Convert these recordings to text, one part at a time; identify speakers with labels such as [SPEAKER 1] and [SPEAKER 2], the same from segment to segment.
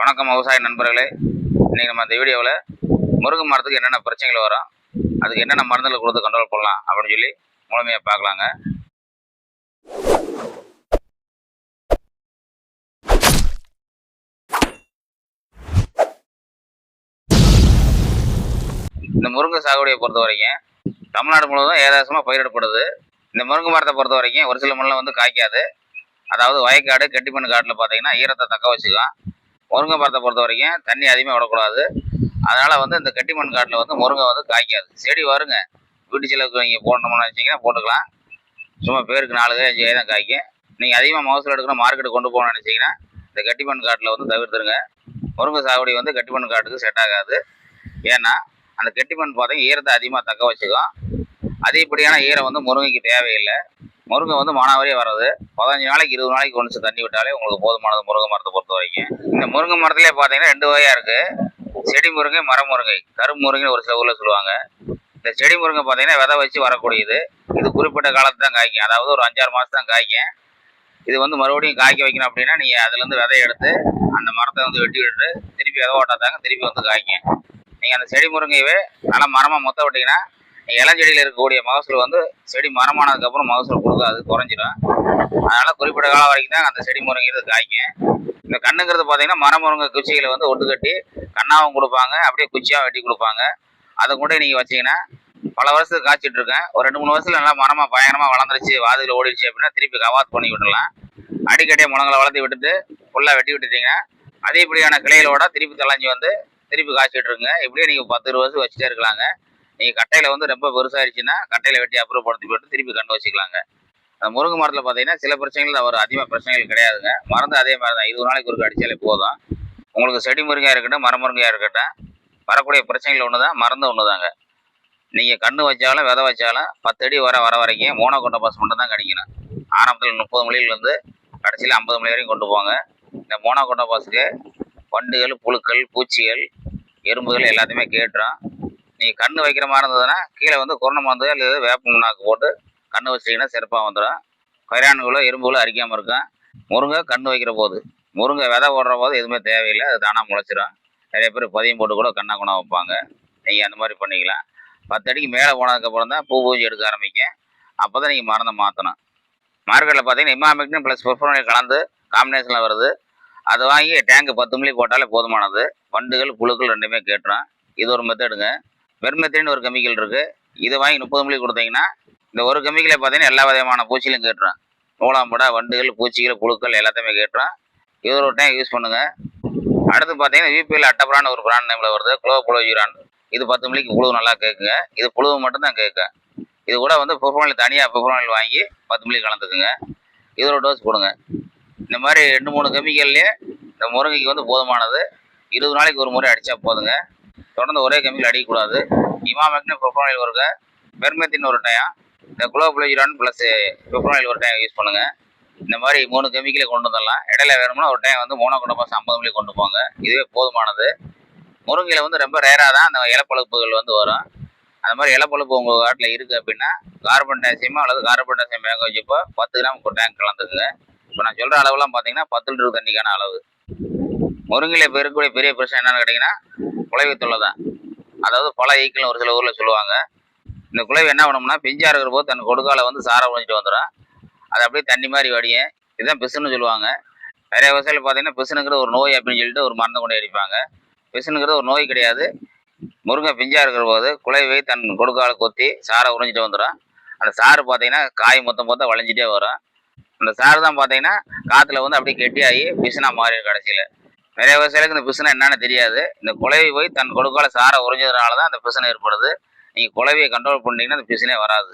[SPEAKER 1] வணக்கம் விவசாய நண்பர்களே. இன்னைக்கு நம்ம இந்த வீடியோவில் முருங்கை மரத்துக்கு என்னென்ன பிரச்சனைகள் வரும் அதுக்கு என்னென்ன மருந்துகள் கொடுத்து கண்ட்ரோல் பண்ணலாம் அப்படின்னு சொல்லி முழுமையாக பார்க்கலாங்க. இந்த முருங்கை சாகுபடியை பொறுத்த வரைக்கும் தமிழ்நாடு முழுவதும் ஏதாசமாக பயிரிடப்படுது. இந்த முருங்கை மரத்தை பொறுத்த வரைக்கும் ஒரு சில மண்ணில் வந்து காய்க்காது. அதாவது வயக்காடு கெட்டிமண் காட்டில் பார்த்தீங்கன்னா ஈரத்தை தக்க வச்சுக்கும். முருங்கை மரத்தை பொறுத்த வரைக்கும் தண்ணி அதிகமாக விடக்கூடாது. அதனால் வந்து இந்த கெட்டிமண் காட்டில் வந்து முருங்கை வந்து காய்க்காது. செடி வருங்க. வீட்டு செலவுக்கு நீங்கள் போடணும்னு நினச்சிங்கன்னா போட்டுக்கலாம். சும்மா பேருக்கு நாலு காய் அஞ்சு காய் தான் காய்க்கும். நீங்கள் அதிகமாக மகசூல் எடுக்கணும் மார்க்கெட்டு கொண்டு போகணும்னு நினச்சிங்கன்னா இந்த கெட்டிமண் காட்டில் வந்து தவிர்த்துருங்க. முருங்கை சாகுபடி வந்து கெட்டிமண் காட்டுக்கு செட் ஆகாது. ஏன்னா அந்த கெட்டிமண் பார்த்தீங்கன்னா ஈரத்தை அதிகமாக தக்க வச்சுக்கும். அதிகப்படியான ஈரம் வந்து முருங்கைக்கு தேவையில்லை. முருங்கை வந்து மானாவரியே வர்றது. பதினஞ்சு நாளைக்கு இருபது நாளைக்கு ஒன்று தண்ணி விட்டாலே உங்களுக்கு போதுமானது முருங்கை மரத்தை பொறுத்த வரைக்கும். இந்த முருங்கை மரத்துலேயே பார்த்தீங்கன்னா ரெண்டு வகையாக இருக்குது செடி முருங்கை மரம் முருங்கை. கரும்பு முருங்கைன்னு ஒரு சில ஊரில் சொல்லுவாங்க. இந்த செடி முருங்கை பார்த்தீங்கன்னா விதை வச்சு வரக்கூடியது. இது குறிப்பிட்ட காலத்து தான் காய்க்கும். அதாவது ஒரு அஞ்சாறு மாதம் தான் காய்க்கும். இது வந்து மறுபடியும் காய்க்க வைக்கணும் அப்படின்னா நீங்கள் அதுலேருந்து விதையை எடுத்து அந்த மரத்தை வந்து வெட்டி விட்டுட்டு திருப்பி விதை ஓட்டாதாங்க திருப்பி வந்து காய்க்கும். நீங்கள் அந்த செடி முருங்கையவே நல்லா மரமாக மொத்த விட்டிங்கன்னா இளஞ்செடியில் இருக்கக்கூடிய மகசூல் வந்து செடி மரமானதுக்கப்புறம் மகசூல் கொடுக்காது குறைஞ்சிடும் அதனால் குறிப்பிட்ட காலம் வரைக்கும் தான் அந்த செடி முருங்கிறது காய்க்கும். இந்த கண்ணுங்கிறது பார்த்தீங்கன்னா மரம் முருங்கை குச்சிகளை வந்து ஒட்டு கட்டி கண்ணாவும் கொடுப்பாங்க அப்படியே குச்சியாக வெட்டி கொடுப்பாங்க. அதை கூட நீங்கள் வச்சீங்கன்னா பல வருஷத்துக்கு காய்ச்சிட்டு இருக்கேன். ஒரு ரெண்டு மூணு வருஷத்துல நல்லா மரமாக பயங்கரமாக வளர்ந்துருச்சு வாதில் ஓடிடுச்சு அப்படின்னா திருப்பி கவாத் பண்ணி விடலாம் அடிக்கடியாக முழங்களை வளர்த்தி விட்டுட்டு ஃபுல்லாக வெட்டி விட்டுட்டிங்கன்னா அதிகப்படியான கிளைகளோட திருப்பி தலைஞ்சி வந்து திருப்பி காய்ச்சிட்டு இருங்க. இப்படியே நீங்கள் பத்து இருபது வருஷம் வச்சுட்டே இருக்கலாங்க. நீங்கள் கட்டையில் வந்து ரொம்ப பெருசாகிடுச்சுன்னா கட்டையில் வெட்டி அப்புறப்படுத்தி போட்டு திருப்பி கண்டு வச்சுக்கலாங்க. அந்த முருங்கை மரத்தில் பார்த்தீங்கன்னா சில பிரச்சனைகள் அவர் வரும். அதிகமாக பிரச்சனைகள் கிடையாதுங்க. மருந்து அதே மாதிரி தான் இருபது நாளைக்கு ஒரு அடித்தாலே போதும். உங்களுக்கு செடி முருங்கையாக இருக்கட்டும் மர முருங்கையாக இருக்கட்டும் வரக்கூடிய பிரச்சனைகள் ஒன்று தான் மருந்து ஒன்று தாங்க நீங்கள் கண்ணு வச்சாலும் விதை வச்சாலும் பத்து அடி வர வர வரைக்கும் மோனோகொண்டை பாஸ் மட்டும் தான் கிடைக்கணும். ஆரம்பத்தில் முப்பது மணியில் வந்து கடைசியில் ஐம்பது மணி வரைக்கும் கொண்டு போங்க. இந்த மோனோகொண்டை பாஸுக்கு வண்டுகள் புழுக்கள் பூச்சிகள் எறும்புகள் எல்லாத்தையுமே கேட்டுரும். நீங்கள் கண்ணு வைக்கிற மாதிரி இருந்ததுன்னா கீழே வந்து குரண மருந்து அல்லது வேப்ப முன்னாக்கு போட்டு கண்ணு வச்சிங்கன்னா சிறப்பாக வந்துடும். கரையான்களோ எறும்புகளோ அரிக்காமல் இருக்கும் முருங்கை கண்ணு வைக்கிற போது முருங்கை விதை ஓடுற போது எதுவுமே தேவையில்லை. அது தானாக முளைச்சிரும். நிறைய பேர் பதியம் போட்டு கூட கண்ணா குணம் வைப்பாங்க. நீங்கள் அந்த மாதிரி பண்ணிக்கலாம். பத்து அடிக்கு மேலே போனதுக்கப்புறம் தான் பூ பூஜை எடுக்க ஆரம்பிக்கும் அப்போ தான் நீங்கள் மருந்தை மாற்றணும் மார்க்கெட்டில் பார்த்தீங்கன்னா இமாமிக்னு ப்ளஸ் பெர்ஃபோனில் கலந்து காம்பினேஷனில் வருது. அது வாங்கி டேங்கு பத்து மில்லி போட்டாலே போதுமானது. வண்டுகள் புழுக்கள் ரெண்டுமே கேட்டுரும். இது ஒரு மெத்தடுங்க வெர்மெத்தின்னு ஒரு கெமிக்கல் இருக்குது இதை வாங்கி முப்பது மில்லி கொடுத்தீங்கன்னா இந்த ஒரு கெமிக்கலை பார்த்தீங்கன்னா எல்லா விதமான பூச்சிகளும் கேட்டுரும். நூலாம்படை வண்டுகள் பூச்சிகள் புழுக்கள் எல்லாத்தையுமே கேட்டுரும். இது ஒரு டைம் யூஸ் பண்ணுங்கள் அடுத்து பார்த்தீங்கன்னா விபிஎல் அட்டப்ரான் ஒரு பிராண்ட் நேமில் வருது. குளோ புளோஜிரான் இது பத்து மணிக்கு புழு நல்லா கேட்குங்க இது புழுவு மட்டும்தான் கேட்கும் இது கூட வந்து பெர்ஃபார்மல் தனியாக பெர்ஃபார்மல் வாங்கி பத்து மணிக்கு கலந்துக்குங்க. இது ஒரு டோஸ் கொடுங்க. இந்த மாதிரி ரெண்டு மூணு கெமிக்கல்லையே இந்த முருங்கைக்கு வந்து போதுமானது. இருபது நாளைக்கு ஒரு முறை அடித்தா போதுங்க. தொடர்ந்து ஒரே கெமிக்கல் அடிக்கக்கூடாது. இமாமெக்னு பெர்ஃபார்மல் வருங்க பெர்மெத்தின் ஒரு டைம் இந்த குளோபுலோஜிரான் ப்ளஸ் பெர்ஃபார்மல் ஒரு டைம் யூஸ் பண்ணுங்கள் இந்த மாதிரி மூணு கெமிக்கலை கொண்டு வந்துடலாம். இடையில வேணும்னா ஒரு டைம் வந்து மோனோகொண்டபாஸ் ஐம்பது மில்லி கொண்டு போங்க. இதுவே போதுமானது. முருங்கையில் வந்து ரொம்ப ரேராக தான் அந்த இலப்பழுப்புகள் வந்து வரும். அந்த மாதிரி இலப்பழுப்பு உங்கள் காட்டில் இருக்குது அப்படின்னா கார்பன் டேசியமோ அல்லது கார்பன் டைசியம் வேக வச்சப்போ பத்து கிராம் ஒரு டேங்க் கலந்துக்குங்க. இப்போ நான் சொல்கிற அளவுலாம் பார்த்தீங்கன்னா பத்து லிட்டர் தண்ணிக்கான அளவு. முருங்கையில் இப்போ இருக்கக்கூடிய பெரிய பிரச்சனை என்னென்னு கேட்டிங்கன்னா குலைவு தொல்லை தான் அதாவது பல ஈக்கள்னு ஒரு சில ஊரில் சொல்லுவாங்க. இந்த குலைவு என்ன பண்ணோம்னா பிஞ்சாக இருக்கிற போது தன் கொடுக்கால வந்து சாரை உழைஞ்சிட்டு வந்துடும். அது அப்படியே தண்ணி மாதிரி வடியும். இதுதான் பிசுன்னு சொல்லுவாங்க. நிறைய விவசாயிகள் பார்த்தீங்கன்னா பிசுனுங்கிறது ஒரு நோய் அப்படின்னு சொல்லிட்டு ஒரு மருந்தை கொண்டு அடிப்பாங்க. பிசுனுங்கிறது ஒரு நோய் கிடையாது. முருங்கை பிஞ்சாக இருக்கிற போது குலைவை தன் கொடுக்கால கொத்தி சாரை உறிஞ்சிட்டு வந்துடும். அந்த சாறு பார்த்தீங்கன்னா காய் மொத்தம் மொத்தம் வளைஞ்சிட்டே வரும். அந்த சாறு தான் பார்த்தீங்கன்னா காற்றுல வந்து அப்படியே கெட்டியாகி பிசுனா மாறிடும் கடைசியில். நிறைய விவசாயிகளுக்கு இந்த பிசுனா என்னன்னு தெரியாது. இந்த குலவி போய் தன் கொடுக்கால சாரை உறிஞ்சதுனால தான் அந்த பிசுனை ஏற்படுது. நீங்கள் குலவியை கண்ட்ரோல் பண்ணிட்டீங்கன்னா அந்த பிசுனே வராது.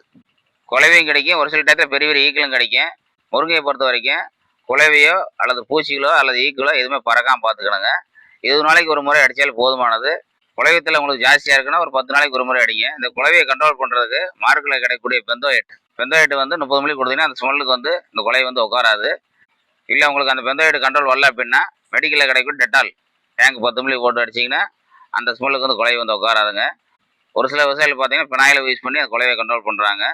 [SPEAKER 1] குலவியும் கிடைக்கும். ஒரு சில டயத்தில் பெரிய பெரிய ஈக்களும் கிடைக்கும். முருங்கையை பொறுத்த வரைக்கும் குலவியோ அல்லது பூச்சிகளோ அல்லது ஈக்களோ எதுவுமே பறக்காமல் பார்த்துக்கணுங்க. இருபது நாளைக்கு ஒரு முறை அடித்தாலும் போதுமானது. குலவியத்தில் உங்களுக்கு ஜாஸ்தியாக இருக்குன்னா ஒரு பத்து நாளைக்கு ஒரு முறை அடிங்க. இந்த குலவியை கண்ட்ரோல் பண்ணுறதுக்கு மார்க்கில் கிடைக்கக்கூடிய பெந்தோயட் பெந்தோயிட்டு வந்து முப்பது மணிக்கு கொடுத்தீங்கன்னா அந்த ஸ்மெல்லுக்கு வந்து இந்த குலை வந்து உட்காராது. இல்லை உங்களுக்கு அந்த பெந்தோயிட்டு கண்ட்ரோல் வரல அப்படின்னா மெடிக்கலில் கிடைக்கும் டெட்டால். டேங்க் பத்து மணிக்கு போட்டு அடிச்சிங்கன்னா அந்த ஸ்மெல்லுக்கு வந்து குலையை வந்து உட்காராதுங்க. ஒரு சில விவசாயிகள் பார்த்தீங்கன்னா பினாயிலை யூஸ் பண்ணி அந்த குலையை கண்ட்ரோல் பண்ணுறாங்க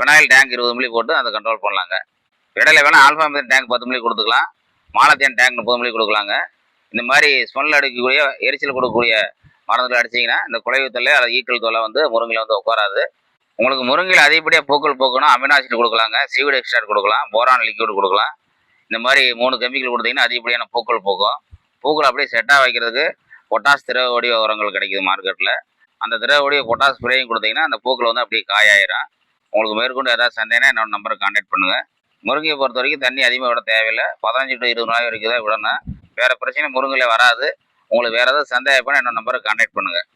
[SPEAKER 1] பினாயில் டேங்க் இருபது மில்லி போட்டு அதை கண்ட்ரோல் பண்ணலாங்க. இடையில வேணால் ஆல்ஃபா மெத்தன் டேங்க் பத்து மில்லி கொடுத்துக்கலாம். மாலத்தியன் டேங்க் முப்பது மில்லி கொடுக்கலாங்க. இந்த மாதிரி ஸ்மெல் அடிக்கக்கூடிய எரிச்சல் கொடுக்கக்கூடிய மருந்துகள் அடிச்சிங்கன்னா இந்த குலைவு தொல்லை அல்லது ஈக்கள் தொல்லை வந்து முருங்கையில் வந்து உட்காராது. உங்களுக்கு முருங்கையில் அதிகப்படியாக பூக்கள் போக்கணும் அமினாசிட் கொடுக்கலாங்க. சீவிட் எக்ஸ்ட்ராட் கொடுக்கலாம் போரான் லிக்யூட் கொடுக்கலாம். இந்த மாதிரி மூணு கெமிக்கல் கொடுத்தீங்கன்னா அதிகப்படியான பூக்கள் பூக்கும் பூக்கள் அப்படியே செட்டாக வைக்கிறதுக்கு பொட்டாஸ் திரவ வடிவ உரங்கள் கிடைக்குது மார்க்கெட்டில் அந்த திரவ வடிவ பொட்டாஸ் ஸ்ப்ரேயும் கொடுத்தீங்கன்னா அந்த பூக்கள் வந்து அப்படியே காயாயிரும். உங்களுக்கு மேற்கொண்டு ஏதாவது சந்தேகம்னா என்னோட நம்பரை கான்டாக்ட் பண்ணுங்கள் முருங்கையை பொறுத்த வரைக்கும் தண்ணி அதிகமாக விட தேவையில்லை. பதினஞ்சு டு இருபது நாள் வரைக்கும் தான் விடணும். வேறு பிரச்சனை முருங்கையில் வராது. உங்களுக்கு வேறு ஏதாவது சந்தேகம் என்னோட நம்பரை கான்டாக்ட் பண்ணுங்கள்